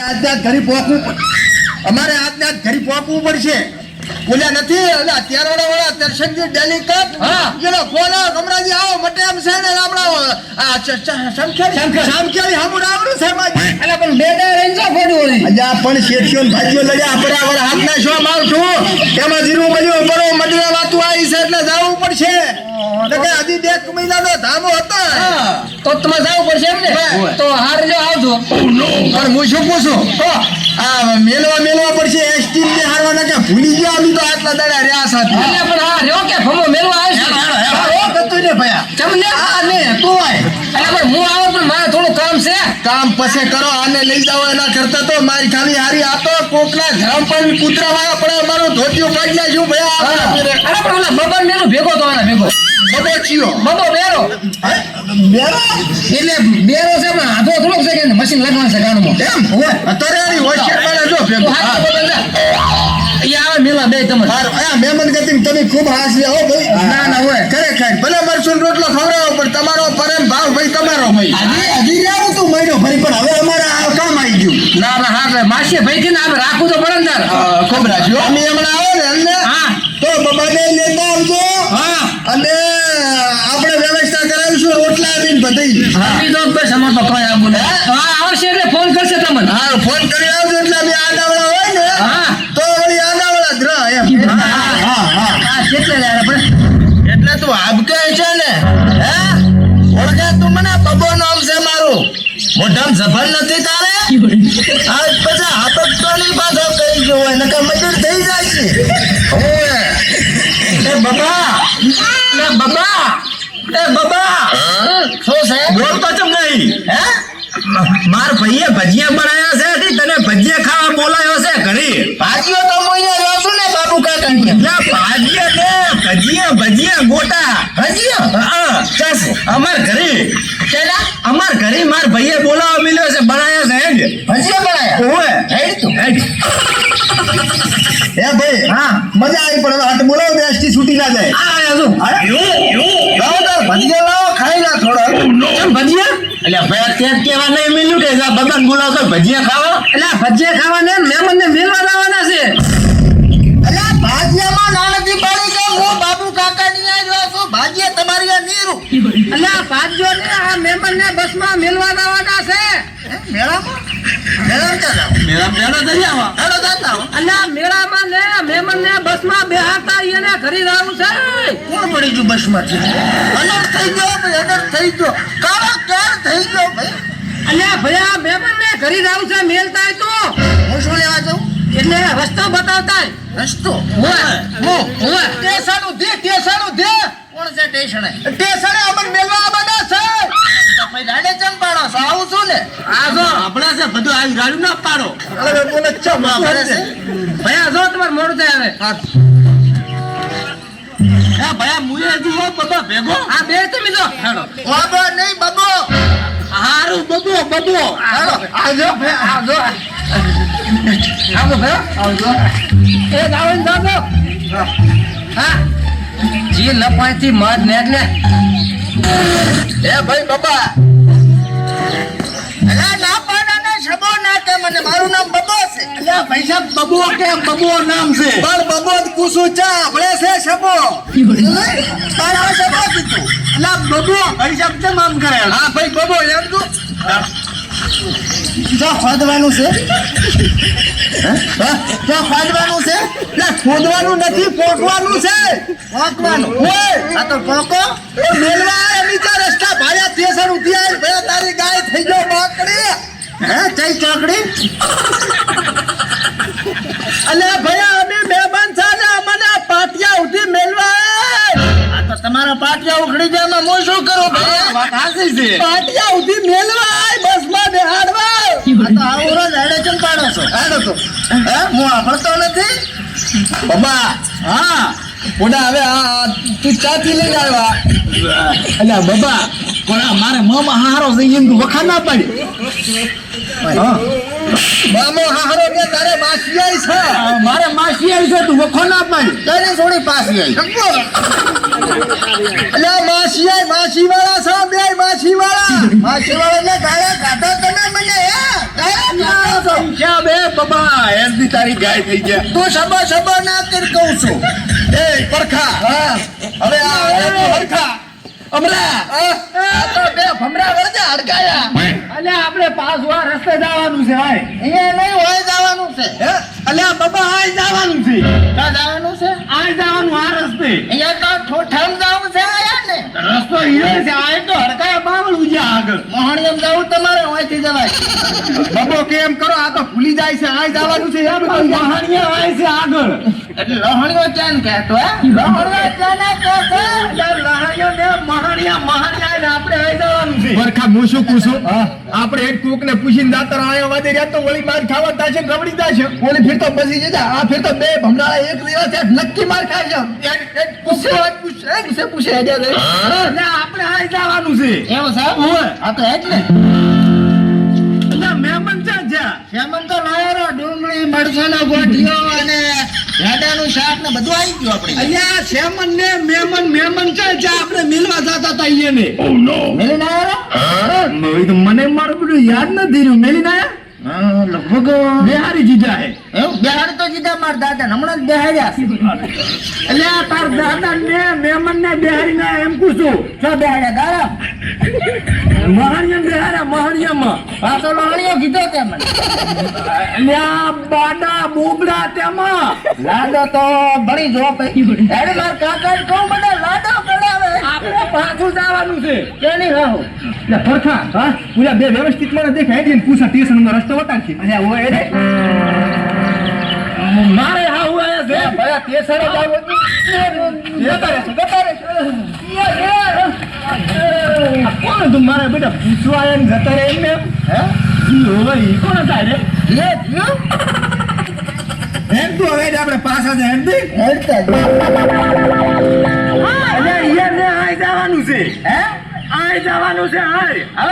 આજને પહોંચવું અમારે આજને ઘરી પહોંચવું પડશે. બોલ્યા નથી એટલે અત્યારે વાળા દર્શનજી ડેલી કપ. હા. ફોન આવો ગમરાજી આવો મટે એમ છે ને આપણા આ સમખેરી સમખેરી. સમખેરી હમણાવડું છે માજી પણ બે બે રહીને શું ફોડ્યું વળી? અજા પણ શેઠિયો ને ભાઈઓ લડ્યા. બરાબર હાથના શો માવઠું એમાં જીરું મળ્યું બરો મડરે વાતું આવી છે એટલે જવું પડશે. એટલે કે હજી બે મહિનાનો ધામો હતો. તો તમે જવું પડશે એમ ને તો હાર જો પણ હું શું પૂછું? આ મેલવા મેલવા પડશે એસટી ને કે ભૂલી ગયા અમે તો આટલા દાડા રહ્યા સાથે? પણ હા રહ્યો કે ફમો મેલવા આવશે કતું ને ભયા? તમને? આ ને તું આય. પણ હું આવું પણ મારે થોડું કામ છે. કામ પછી કરો આને લઈ જાઓ એના કરતા તો મારી ખાલી હારી આ તો કોકના ધરમ પણ કૂતરા વાળા પડે મારું ધોતિયું કાઢી નાખ્યું ભયા. ફેરે. પણ ઓલા મેલું ભેગો તો આના ભેગો. બધો ચિયો બબો બેરો બેરા એટલે બેરો છે પણ હાથો થોડોક છે કે મશીન લગાવવાનું છે કાનમાં એમ? હોય અત્યારે આની હોશિયાર વાળા જો તો ભેગું હાથ હા. બબન જા. ઈ આવે મેલા બે તમને મહેમાન ગતિ તમે ખૂબ હાસ હો ભાઈ. ના, ના, હોય. ખરેખર. ભલે મરચું રોટલો ખવડાવો પણ તમારો પરમ ભાવ ભાઈ તમારો ભાઈ. હજી હજી જાવું તું મહિનો ફરી પણ હવે અમારે કામ આવી ગયું. ના ના હા માસી ભાઈ થી ને આપણે રાખવું તો પડે ને ખૂબ રાખ્યું અમે હમણાં આવે ને હા. તો બબાને લેતા આવજો. હા. અને આપણે વ્યવસ્થા કરાવીશું રોટલા આવીને બધી આપી દો બસ અમાર કઈ આવું હા. આવશે એટલે ફોન કરશે તમને. હા ફોન કરી આવજો એટલે અમે આડાવાળા હોય ને હા. તો વળી આડાવાળા જ રહે એમ. હા, હા, હા હા. હા કેટલે યાર આપણે? એટલે તું આબકે છે ને હે? ઓળખે? તું મને બબો નામ છે મારું. મોઢામ જભર નથી તારે? આજ પછી હાથક તો નહીં પાછો કહી ગયો હોય નકર મજૂર થઈ જાય છે. ઓય. એ બબા! લે બબા! એ બબા! શું છે? બોલતો ચમ નહીં? હે? માર ભાઈએ ભજીયા બનાવ્યા છે તને ભજીયા ખાવા બોલાયો છે ઘરે. ભાજીઓ તો મોઈને છું ને બાબુ કાકા ના ભાજીયા ને ભજીયા ભજીયા ગોટા. ભજીયા? હા ચાસ અમાર ઘરે. કેલા અમાર ઘરે માર ભાઈએ બોલાવા હે ભાઈ હા મજા આવી પણ હાથ બોલાવો તો એસટી છૂટી ના જાય. આ આયા જો લાવો તાર ભજીયા લાવો ખાઈ ના થોડા. કેમ ભજીયા? એટલે ભાઈ અત્યારે કેવા નહીં મિલ્યું કે જા બોલાવ બોલાવતો ભજીયા ખાવા. એટલે ભજીયા ખાવાને મહેમાન ને મિલવા લાવવાના છે. નીરું અલ્યા આ ને આ મહેમાન ને બસમાં મેલવા લાવવાના છે. મેળામાં? મેળામાં ક્યાં મેળા મેળા થઈ આવા. હેલો જાતા હો. મેળામાં ને મહેમાન ને બસમાં બેહાતા એને ઘરે લાવવું છે. કોણ પડી ગયું થઈ ગયો ભાઈ અનર્થ થઈ ગયો. કાળો કેર થઈ ગયો ભાઈ. એટલે ભયા મહેમાન ને ઘરે લાવવું છે મેલતા તો. હું શું લેવા જાઉં? એટલે રસ્તો બતાવતા રસ્તો? હું હોય ટેસાનું દે ટેસાનું દે. કોણ છે સ્ટેશને ટેસાને અમન મેલવા આવવાના છે. તો રાડે ચમ પાડો છો? આવું છું ને? આ જો. આપણા છે બધું આવી ગાડું ના પાડો. અરે બોલે ચમ આપણે છે. ભયા જો તમારે મોડું થાય હવે. હા. ભયા મુએ જુઓ બધો ભેગો. આ બે તમે જો હેડો. બાબો નહીં બાબો. હારું બબો બબો. હાલો આજો ભયા આજો આવજો ભયા. આવજો. એ જાવ ને હા. જી લપાઈથી મધ ને એટલે એ ભાઈ બાબા અલા ના પાડા શબો ના કે મને. મારું નામ બબો છે. અલ્યા પૈસા બબો કે બબો નામ છે. પણ બબો જ પૂછું ચા આપણે છે શબો. તારા શબો કીધું અલા બબો પૈસા કેમ આમ કરે હા ભાઈ બબો એમ તો જો ખોદવાનું છે? જો ખોદવાનું છે? ખોદવાનું નથી પોકવાનું છે. પોકવાનું. આ તો પોકો. એ મેલવા આવે નીચે રસ્તા ભાયા સ્ટેશન ઉઠી આવી ભયા તારી ગાય થઈ ગયો બાકડી. હે ચઈ ચાકડી? અલે ભયા અમે મહેમાન છા ને અમને આ પાટિયા ઉધી મેલવા આ તો તમારા પાટિયા ઉખડી જાય એમાં હું શું કરું ભયા વાત હાસી છે. પાટિયા ઉધી મેલવા આવે બસમાં બેહાડવા. આ તો આવો રોજ હેડે ચમ પાડો છો. હેડો તો. હે હું આપણતો નથી? બાબા હા ઓડા હવે આ તું ચાથી લઈને આવ્યા. અલ્યા બાબા પણ આ મારે મામા હારો છે એમ તું વખા ના પાડી. મામો હારો કે તારે માસી આવી છે. મારે માસી આવી છે તું વખો ના પાડી. તને થોડી પાસી આવી એટલે માસી આવી માસી વાળા છે બે માસી વાળા. માસી વાળા ને તારે કાઢો તમે મને હે? તારે કાઢો બબા એમની તારી ગાય થઈ ગયા. તું સબા સબા ના કર કહું છું. એ પરખા. હા. હવે આ પરખા. અમરા. આ તો બે ભમરા વળજા અડકાયા અલે આપણે પાસ વાર રસ્તે જવાનું છે હાય. અહીંયા નહીં હોય જવાનું છે. હે? અલ્યા બબા આય જવાનું છે. ક્યાં જવાનું છે? આ જવાનું આ રસ્તે. અહીંયા તો ઠોઠામ જવું છે આયા ને. રસ્તો હીરો છે આ આગળ. મોહણીયમ જવું તમારે અહીંથી જવાય. બબો કેમ કરો? આ તો ભૂલી જાય છે આય જવાનું છે. યાર મહાણિયા આય છે આગળ. એટલે લહણીઓ ચાન કહેતો હે? લહણીઓ ચાને કહેતો? યાર લહાણિયો ને મહાણિયા મહાણિયા ને આપણે આય જવાનું છે. પરખા હું શું પૂછું? આપણે એક કુક ને પૂછીને દાતર આયા વાદે રહ્યા તો વળી માર ખાવા છે ગબડી રબડી છે? ઓલી ફીર તો બસી જજા. આ ફીર તો બે ભમરાળા એક દિવસ નક્કી માર ખાય છે. પૂછે વાત પૂછે પૂછે હેડ્યા રે એટલે આપણે આય જવાનું છે. એવું છે? ઓય. આ તો એટલે મહેમાન છે જ્યાં શ્યામન તો લાયરો ડુંગળી મરચાનો ગોઠિયો અને ભેડાનું શાક ને બધું આવી ગયું આપણે. અહીંયા શેમન ને મેમન મેમન છે જ્યાં આપણે મિલવા જતા હતા અહીંયા ને તો મને મારું બધું યાદ નથી રહ્યું. મેલી ના લગભગ બિહારી જીજા હે. બિહાર તો જીધા માર દાદા હમણાં જ બિહાર્યા એટલે તાર દાદા ને મેમન ને બિહારી ના એમ પૂછું છો બિહાર્યા દાદા? મહાણિયમ બિહાર્યા મહાણિયમ. આ તો લહણીઓ કીધો તે મને. આ બાડા બોબડા તેમાં. લાડો તો ભણી જો પઈ હેડ માર કાકા કોણ બધા લાડો આપણે પાછું જવાનું છે. કેની રહો? પરખા હા? પૂરા બે વ્યવસ્થિત મને દેખાય ને પૂછા સ્ટેશન નો રસ્તો રે. મારે હા હું આયા છે. ભયા તે સરે જાવ જતા રહેશે જતા રહેશે. કોણ તું મારા બેટા? પૂછવા આયા ને જતા રે એમને એમ? હે? ઈ કોણ હતા રે? લે હેડ તું હવે આપણે પાછા જ હેડ દે જવાનું છે હે? આય જવાનું છે આય હવે